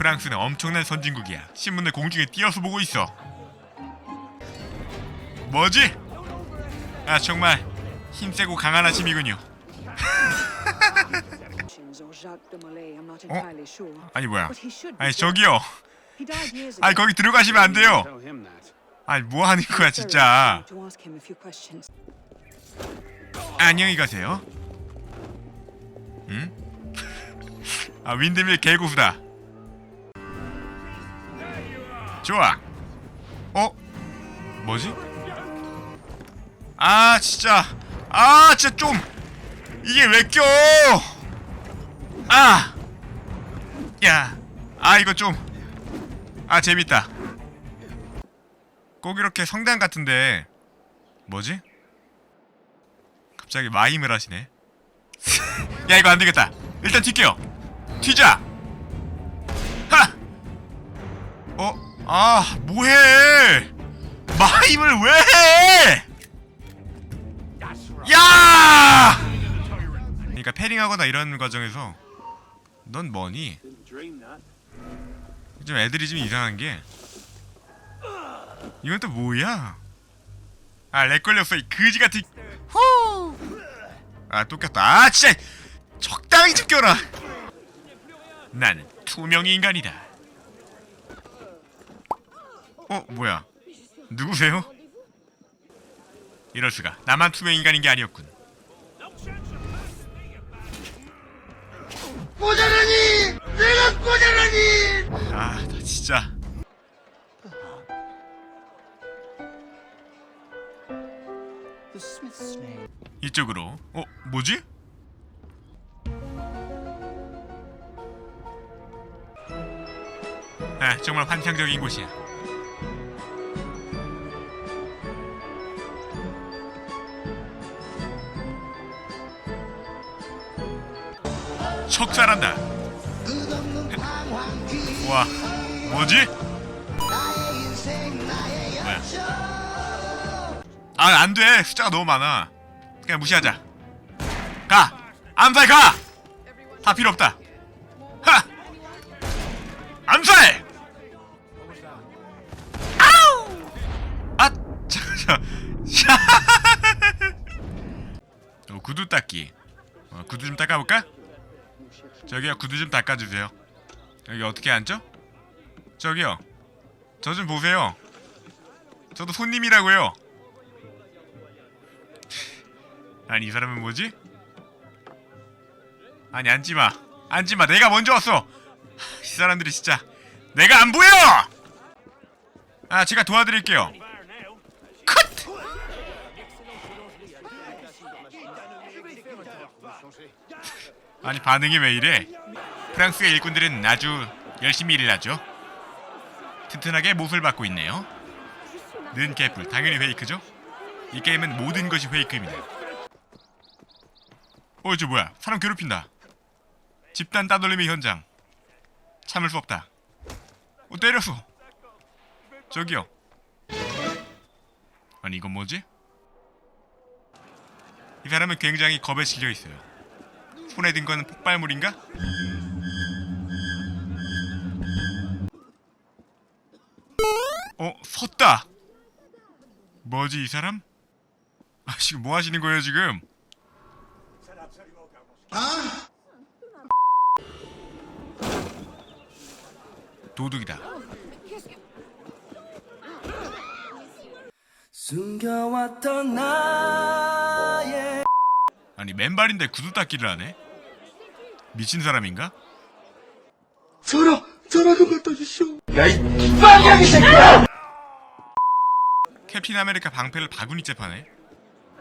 프랑스는 엄청난 선진국이야. 신문을 공중에 띄어서 보고 있어. 뭐지? 아 정말 힘세고 강한 아침이군요. 어? 아니 뭐야? 아니 저기요. 아니 거기 들어가시면 안 돼요. 아니 뭐 하는 거야 진짜. 안녕히 가세요. 응? 아 윈드밀 개고수다. 좋아. 어? 뭐지? 아 진짜. 아 진짜 좀 이게 왜 껴? 아. 야. 아 이거 좀. 아 재밌다. 꼭 이렇게 성당 같은데 뭐지? 갑자기 마임을 하시네. 야 이거 안 되겠다. 일단 튈게요. 튀자. 하. 어? 아 뭐해? 마임을 왜 해? 야! 그러니까 패링하거나 이런 과정에서 넌 뭐니? 좀 애들이 좀 이상한 게 이건 또 뭐야? 아렉 걸렸어 이 그지 같은 후. 아또 꼈다. 아 진짜 적당히 좀 껴라. 나는 투명 인간이다. 어 뭐야? 누구세요? 이럴 수가. 나만 투명 인간인 게 아니었군. 꼬자라니! 내가 꼬자라니! 아, 나 진짜. 이쪽으로. 어, 뭐지? 아, 정말 환상적인 곳이야. 척살한다. 와, 뭐지? 뭐야? 아, 안 돼. 숫자가 너무 많아. 그냥 무시하자. 가! 암살 가! 다 필요 없다. 하! 암살! 아우! 아, 잠깐, 어, 구두 닦기. 어, 구두 좀 닦아볼까? 저기요, 구두 좀 닦아주세요. 여기 어떻게 앉죠? 저기요. 저 좀 보세요. 저도 손님이라고요. 아니 이 사람은 뭐지? 아니 앉지 마. 앉지 마. 내가 먼저 왔어. 하, 이 사람들이 진짜 내가 안 보여. 아 제가 도와드릴게요. 아니 반응이 왜 이래? 프랑스의 일꾼들은 아주 열심히 일을 하죠. 튼튼하게 못을 받고 있네요. 는 개뿔 당연히 페이크죠. 이 게임은 모든 것이 페이크입니다. 어, 저 뭐야? 사람 괴롭힌다. 집단 따돌림의 현장. 참을 수 없다. 어, 때렸어. 저기요. 아니 이건 뭐지? 이 사람은 굉장히 겁에 실려 있어요. 손에 든 건 폭발물인가? 어, 섰다. 뭐지 이 사람? 아 지금 뭐 하시는 거예요 지금? 도둑이다. 숨겨왔던 나의 아니 맨발인데 구두 닦기를 하네? 미친 사람인가? 전화! 전화 좀 갖다 주시오. 캡틴 아메리카 방패를 바구니째 파네?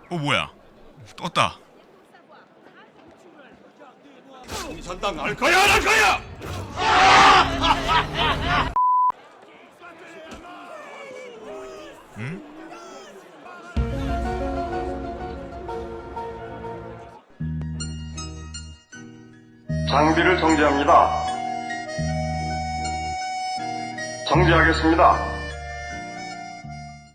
어 뭐야? 떴다. 전당 날 거야 안 할 거야? 장비를 정지합니다. 정지하겠습니다.